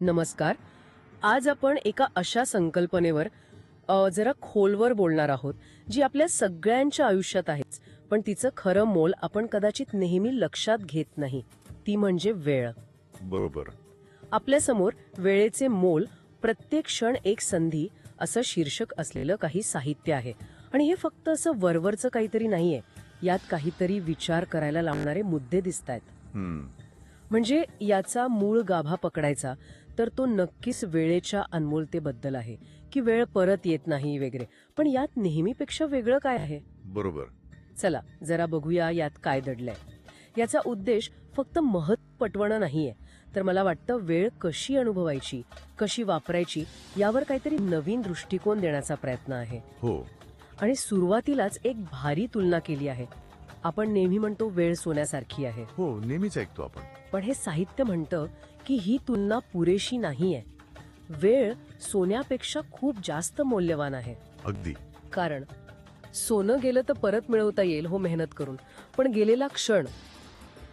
नमस्कार. आज आपण एका अशा संकल्पनेवर जरा खोलवर बोलणार आहोत जी आपल्या सगळ्यांच्या आयुष्यात आहेच पण तिचं खरं मोल आपण कदाचित नेहमी लक्षात घेत नाही. ती म्हणजे वेळ. बरोबर. आपल्यासमोर वेळेचे मोल प्रत्येक क्षण एक संधी असं शीर्षक असलेलं काही साहित्य आहे. आणि हे फक्त असं वरवरचं काहीतरी नाहीये. यात काहीतरी विचार करायला लावणारे मुद्दे दिसत आहेत म्हणजे याचा मूळ गाभा पकडायचा तर तो नक्कीच वेळेच्या अनमोलतेबद्दल आहे की वेळ परत येत नाही वगैरे. पण यात नेहमीपेक्षा वेगळं काय आहे? बरोबर. चला जरा बघूया यात काय दडलंय. याचा उद्देश फक्त महत्त्व पटवणं नाहीये. तर मला वाटतं वेळ कशी अनुभवायची कशी वापरायची यावर काहीतरी नवीन दृष्टिकोन देण्याचा प्रयत्न आहे. हो. आणि सुरुवातीलाच एक भारी तुलना केली आहे. आपण नेहमी म्हणतो वेळ सोन्यासारखी आहे. हो नेहमीच ऐकतो आपण. पण हे साहित्य म्हणतं की ही तुलना पुरेशी नाहीये. वेळ सोन्यापेक्षा खूप जास्त मौल्यवान आहे. अगदी. कारण सोनं गेलं तर परत मिळवता येईल हो मेहनत करून. पण गेलेला क्षण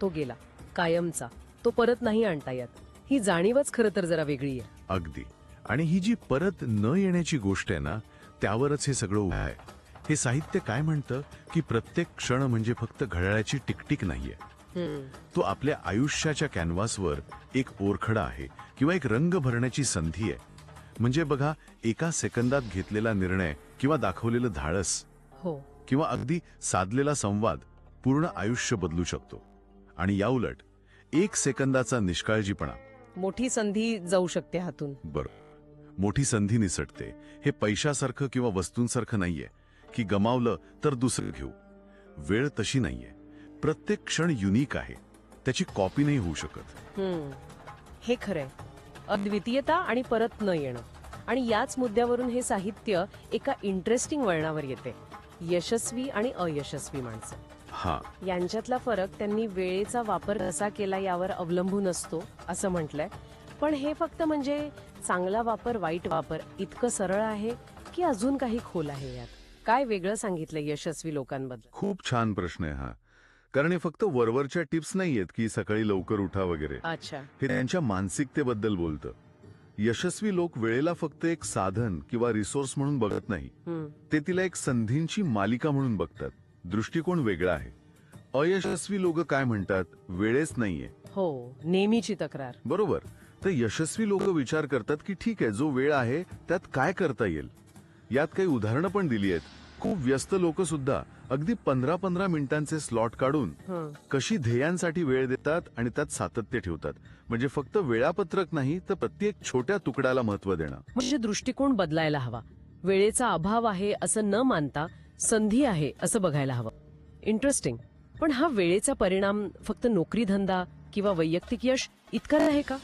तो गेला. कायमचा तो परत नाही आणता येत. ही जाणीवच खरं तर जरा वेगळी आहे. अगदी. आणि ही जी परत न येण्याची गोष्ट आहे ना त्यावरच हे सगळं उभं आहे. हे साहित्य काय म्हणतं? की प्रत्येक क्षण म्हणजे फक्त घड्याळाची टिकटिक नाहीये. तो आपल्या आयुष्याच्या कॅनव्हासवर एक ओरखडा आहे किंवा एक रंग भरण्याची संधी आहे. म्हणजे बघा एका सेकंदात घेतलेला निर्णय किंवा दाखवलेलं धाडस हो. किंवा अगदी साधलेला संवाद पूर्ण आयुष्य बदलू शकतो. आणि याउलट एक सेकंदाचा निष्काळजीपणा मोठी संधी जाऊ शकते हातून. बरं. मोठी संधी निसटते. हे पैशासारखं किंवा वस्तूंसारखं नाहीये. की गमावलं तर दुसरं घेऊ. वेळ तशी नाहीये. प्रत्येक क्षण युनिक आहे. त्याची कॉपी नाही होऊ शकत. हम्म. हे खरंय. अद्वितीयता आणि परत न येणं. आणि याच मुद्द्यावरून हे साहित्य एका इंटरेस्टिंग वळणावर येते. यशस्वी आणि अयशस्वी माणसं. हा. यांच्यातला फरक त्यांनी वेळेचा वापर कसा केला यावर अवलंबून असतो असं म्हटलंय. पण हे फक्त म्हणजे चांगला वापर वाईट वापर इतकं सरळ आहे की अजून काही खोल आहे यात? काय वेगळं सांगितलंय यशस्वी लोकांबद्दल? खूप छान प्रश्न आहे हा. कारण हे फक्त वरवरच्या टिप्स नाहीयेत की सकाळी लवकर उठा वगैरे. अच्छा. हे त्यांच्या मानसिकतेबद्दल बोलतं. यशस्वी लोक वेळेला फक्त एक साधन किंवा रिसोर्स म्हणून बघत नाही. ते तिला एक संधींची मालिका म्हणून बघतात. दृष्टिकोन वेगळा आहे. अयशस्वी लोक काय म्हणतात? वेळेच नाहीये. हो नेहमीची तक्रार. बरोबर. तर यशस्वी लोक विचार करतात की ठीक आहे जो वेळ आहे त्यात काय करता येईल? यात काही उदाहरणं पण दिली आहेत. खूप व्यस्त लोक सुद्धा अगदी पंधरा पंधरा मिनिटांचे स्लॉट काढून. कशी ध्येयांसाठी वेळ देतात आणि त्यात सातत्य ठेवतात. म्हणजे फक्त वेळापत्रक नाही तर प्रत्येक छोट्या तुकड्याला महत्त्व देणं. म्हणजे दृष्टिकोन बदलायला हवा. वेळेचा अभाव आहे असं न मानता संधी आहे असं बघायला हवं. इंटरेस्टिंग पण हा वेळेचा परिणाम फक्त नोकरी धंदा किंवा वैयक्तिक यश इतका आहे का?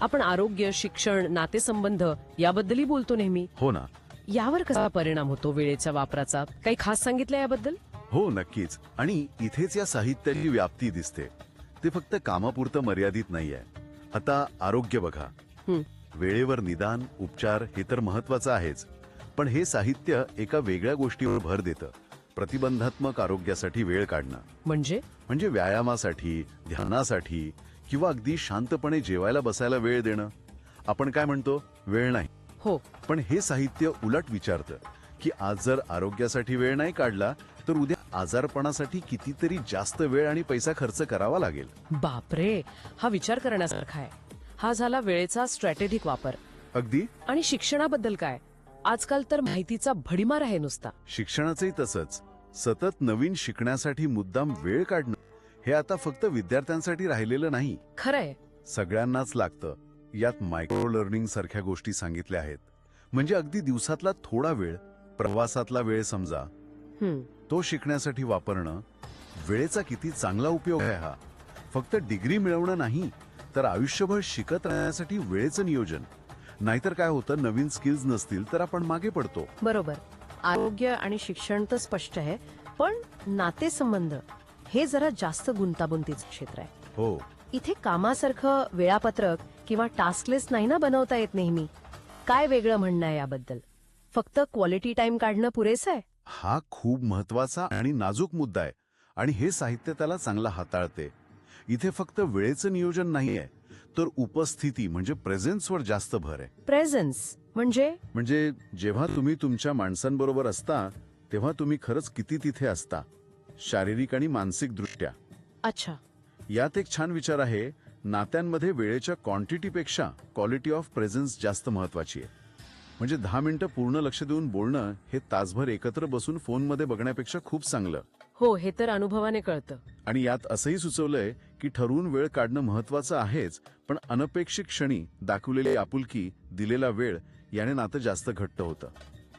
आपण आरोग्य शिक्षण नातेसंबंध याबद्दलही बोलतो नेहमी. हो ना. यावर कसा परिणाम होतो वेळेच्या वापराचा? काही खास सांगितलं याबद्दल? हो नक्कीच. आणि इथेच या साहित्याची व्याप्ती दिसते. ते फक्त कामापुरतं मर्यादित नाहीये. आता आरोग्य बघा. वेळेवर निदान उपचार हे तर महत्वाचं आहेच. पण हे साहित्य एका वेगळ्या गोष्टीवर भर देतं. प्रतिबंधात्मक आरोग्यासाठी वेळ काढणं. म्हणजे? म्हणजे व्यायामासाठी ध्यानासाठी किंवा अगदी शांतपणे जेवायला बसायला वेळ देणं. आपण काय म्हणतो? वेळ नाही. हो. पण हे साहित्य उलट विचारतं की आज जर आरोग्यासाठी वेळ नाही काढला तर उद्या आजारपणासाठी कितीतरी जास्त वेळ आणि पैसा खर्च करावा लागेल. बापरे हा विचार करण्यासारखा आहे. हा झाला वेळेचा स्ट्रॅटेजिक वापर. अगदी? आणि शिक्षणाबद्दल काय? आजकाल तर माहितीचा भडीमार आहे नुसता. शिक्षणाचंही तसंच. सतत नवीन शिकण्यासाठी मुद्दाम वेळ काढणं हे आता फक्त विद्यार्थ्यांसाठी राहिलेलं नाही. खरंय. सगळ्यांनाच लागतं. यात मायक्रो लर्निंग सारख्या गोष्टी सांगितल्या आहेत. म्हणजे अगदी दिवसातला थोडा वेळ प्रवासातला वेळ समजा. तो शिकण्यासाठी वापरणं वेळेचा किती चांगला उपयोग आहे हा. फक्त डिग्री मिळवणं नाही तर आयुष्यभर शिकत राहण्यासाठी वेळेचं नियोजन. नाहीतर काय होतं नवीन स्किल्स नसतील तर आपण मागे पडतो. बरोबर. आरोग्य आणि शिक्षण तर स्पष्ट आहे पण नातेसंबंध हे जरा जास्त गुंतागुंतीचं क्षेत्र आहे. हो. इथे कामासारखं वेळापत्रक किंवा टास्कलेस नाही ना बनवता येत नेहमी. काय वेगळं म्हणणं आहे याबद्दल? फक्त क्वालिटी टाइम काढणं पुरेसं आहे? हा खूप महत्त्वाचा आणि नाजूक मुद्दा आहे आणि हे साहित्य त्याला चांगला हाताळते. इथे फक्त वेळेचं नियोजन नाहीये तर उपस्थिती म्हणजे प्रेझेन्सवर जास्त भर आहे. प्रेझन्स म्हणजे? म्हणजे जेव्हा तुम्ही तुमच्या माणसांबरोबर असता तेव्हा तुम्ही खरंच किती तिथे असता शारीरिक आणि मानसिक दृष्ट्या. अच्छा. यात एक छान विचार आहे नात्यांमध्ये वेळेच्या क्वांटिटीपेक्षा क्वालिटी ऑफ प्रेझेन्स जास्त महत्वाची आहे. म्हणजे दहा मिनिटं पूर्ण लक्ष देऊन बोलणं हे तासभर एकत्र बसून फोनमध्ये बघण्यापेक्षा खूप चांगलं. हो हे तर अनुभवाने कळतं. आणि यात असंही सुचवलंय की ठरवून वेळ काढणं महत्वाचं आहेच पण अनपेक्षित क्षणी दाखवलेली आपुलकी दिलेला वेळ याने नातं जास्त घट्ट होतं.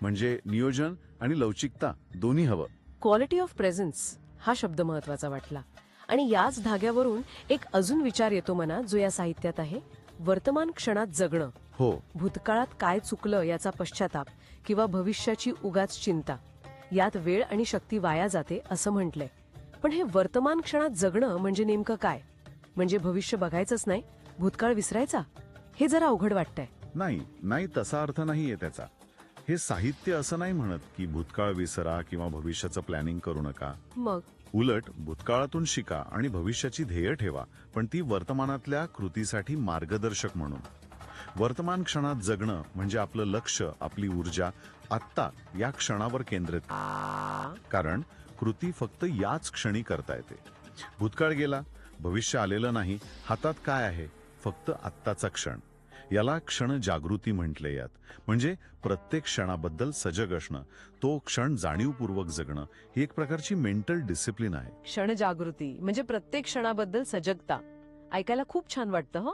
म्हणजे नियोजन आणि लवचिकता दोन्ही हवं. क्वालिटी ऑफ प्रेझन्स हा शब्द महत्त्वाचा वाटला. आणि याच धाग्यावरून एक अजून विचार येतो मना जो या साहित्यात आहे. वर्तमान क्षणात जगणं. हो. भूतकाळात काय चुकलं याचा पश्चाताप किंवा भविष्याची उगाच चिंता. यात वेळ आणि शक्ती वाया जाते असं म्हटलंय. पण हे वर्तमान क्षणात जगणं म्हणजे नेमकं काय? म्हणजे भविष्य बघायचंच नाही भूतकाळ विसरायचा? हे जरा अवघड वाटतंय. नाही नाही तसा अर्थ नाहीये त्याचा. हे साहित्य असं नाही म्हणत की भूतकाळ विसरा किंवा भविष्याचं प्लॅनिंग करू नका. मग? उलट भूतकाळातून शिका आणि भविष्याची ध्येय ठेवा पण ती वर्तमानातल्या कृतीसाठी मार्गदर्शक म्हणून. वर्तमान क्षणात जगणं म्हणजे आपलं लक्ष आपली ऊर्जा आत्ता या क्षणावर केंद्रित. कारण कृती फक्त याच क्षणी करता येते. भूतकाळ गेला भविष्य आलेलं नाही हातात काय आहे? फक्त आत्ताचा क्षण. याला क्षण जागृती म्हटले यात. म्हणजे प्रत्येक क्षणाबद्दल सजग असणं तो क्षण जाणीवपूर्वक जगणं ही एक प्रकारची मेंटल डिसिप्लिन आहे. क्षण जागृती म्हणजे प्रत्येक क्षणाबद्दल सजगता. ऐकायला खूप छान वाटतं हं?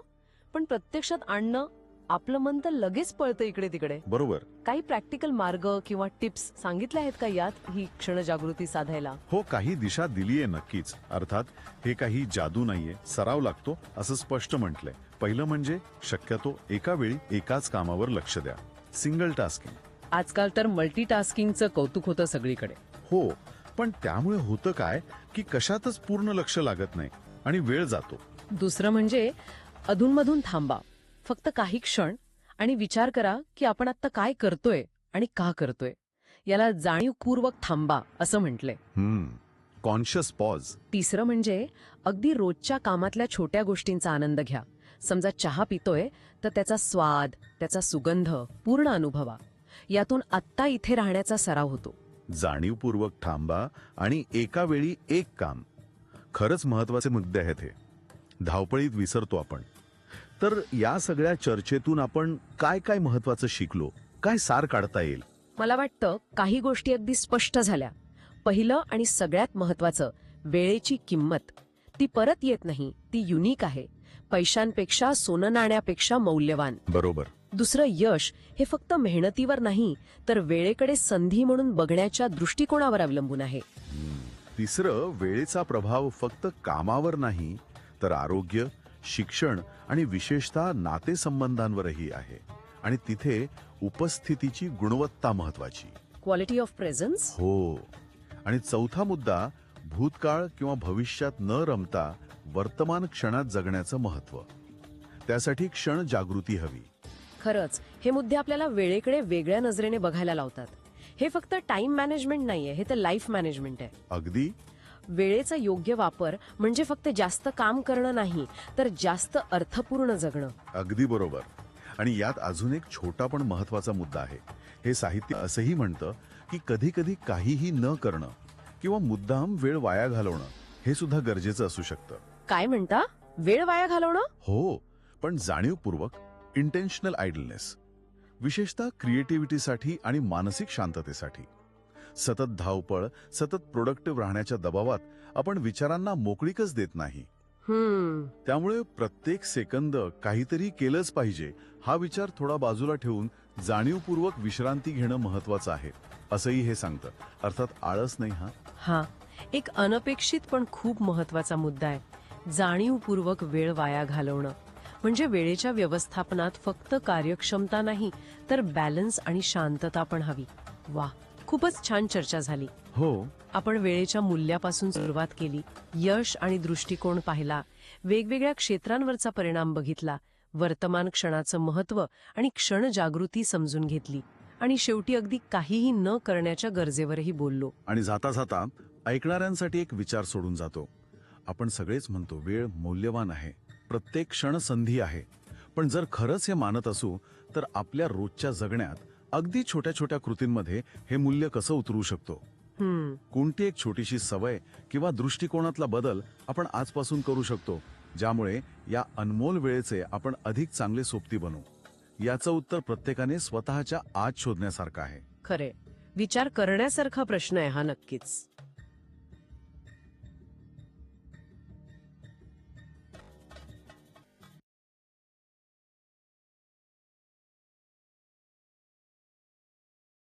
पण प्रत्यक्षात आणणं आपलं मन तर लगेच पळतं इकडे तिकडे. बरोबर. काही प्रॅक्टिकल मार्ग किंवा टिप्स सांगितल्या आहेत का यात? ही क्षण जागृती साधायला. हो काही दिशा दिलीये नक्कीच. अर्थात हे काही जादू नाहीये सराव लागतो असं स्पष्ट म्हटलंय. पहिलं म्हणजे शक्यतो एका वेळी एकाच कामावर लक्ष द्या. Single tasking. आजकाल तर मल्टीटास्किंगचं कौतुक होतं सगळीकडे. हो पण त्यामुळे होतं काय की कशातच पूर्ण लक्ष लागत नाही आणि वेळ जातो. दुसरं म्हणजे अधूनमधून थांबा. फक्त काही क्षण आणि विचार करा की आपण आता काय करतोय आणि का करतोय. याला जाणीवपूर्वक थांबा असं म्हटलंय. कॉन्शियस पॉज तिसरं म्हणजे अगदी रोजच्या कामातल्या छोट्या गोष्टींचा आनंद घ्या. समजा चहा पितोय तर त्याचा स्वाद त्याचा सुगंध पूर्ण अनुभवा. यातून आत्ता इथे राहण्याचा सराव होतो. जाणीवपूर्वक थांबा आणि एका वेळी एक काम. खरंच महत्त्वाचे मुद्दे आहेत हे. धावपळीत विसरतो आपण. तर या सगळ्या चर्चेतून आपण काय काय महत्वाचं शिकलो? काय सार काढता येईल? मला वाटतं काही गोष्टी अगदी स्पष्ट झाल्या. पहिलं आणि सगळ्यात महत्वाचं वेळेची किंमत. ती परत येत नाही ती युनिक आहे. पैशांपेक्षा सोनं नाण्यापेक्षा मौल्यवान. बरोबर. दुसरं यश हे फक्त मेहनतीवर नाही तर वेळेकडे संधी म्हणून बघण्याच्या दृष्टिकोनावर अवलंबून आहे. तिसरं वेळेचा प्रभाव फक्त कामावर नाही तर आरोग्य शिक्षण आणि विशेषतः नातेसंबंधांवरही आहे. आणि तिथे उपस्थितीची गुणवत्ता महत्वाची क्वालिटी ऑफ प्रेझन्स हो. आणि चौथा मुद्दा भूतकाळ किंवा भविष्यात न रमता वर्तमान क्षणात जगण्याचं महत्त्व त्यासाठी क्षण जागृती हवी. खरंच हे मुद्दे आपल्याला वेळेकडे वेगळ्या नजरेने बघायला लावतात. हे फक्त टाइम मॅनेजमेंट नाहीये हे तर लाईफ मॅनेजमेंट आहे. अगदी. वेळेचा योग्य वापर म्हणजे फक्त जास्त काम करणं नाही तर जास्त अर्थपूर्ण जगणं. अगदी बरोबर. आणि यात अजून एक छोटा पण महत्त्वाचा मुद्दा आहे. हे साहित्य असंही म्हणतं की कधी कधी काहीही न करणं किंवा मुद्दाम वेळ वाया घालवणं हे सुद्धा गरजेचं असू शकतं. काय म्हणता? वेळ वाया घालवणं? हो पण जाणीवपूर्वक इंटेन्शनल आयडलनेस विशेषतः क्रिएटिव्हिटीसाठी आणि मानसिक शांततेसाठी. सतत धावपळ सतत प्रोडक्टिव्ह राहण्याच्या दबावात आपण विचारांना मोकळीकच देत नाही. त्यामुळे प्रत्येक सेकंद काहीतरी केलंच पाहिजे हा विचार थोडा बाजूला ठेवून जाणीवपूर्वक विश्रांती घेणं महत्वाचं आहे असंही हे सांगतं. अर्थात आळस नाही हा? हा. एक अनपेक्षित पण खूप महत्त्वाचा मुद्दा आहे जाणीवपूर्वक वेळ वाया घालवणं. म्हणजे वेळेच्या व्यवस्थापनात फक्त कार्यक्षमता नाही तर बॅलन्स आणि शांतता पण हवी. वा खूपच छान चर्चा झाली. हो. आपण वेळेच्या मूल्यापासून सुरुवात केली यश आणि दृष्टिकोन पाहिला वेगवेगळ्या क्षेत्रांवरचा परिणाम बघितला वर्तमान क्षणाचं महत्त्व आणि क्षण जागृती समजून घेतली आणि शेवटी अगदी काहीही न करण्याच्या गरजेवरही बोललो. आणि जाता जाता ऐकणाऱ्यांसाठी एक विचार सोडून जातो. आपण सगळेच म्हणतो वेळ मौल्यवान आहे. प्रत्येक क्षण संधी आहे. पण जर खरंच हे मानत असू तर आपल्या रोजच्या जगण्यात अगदी छोट्या छोट्या कृतींमध्ये हे मूल्य कसं उतरू शकतो? कोणती एक छोटीशी सवय किंवा दृष्टिकोनातला बदल आपण आजपासून करू शकतो ज्यामुळे या अनमोल वेळेचे आपण अधिक चांगले सोबती बनू? याचं उत्तर प्रत्येकाने स्वतःच्या आज शोधण्यासारखं आहे. खरे विचार करण्यासारखा प्रश्न आहे हा नक्कीच.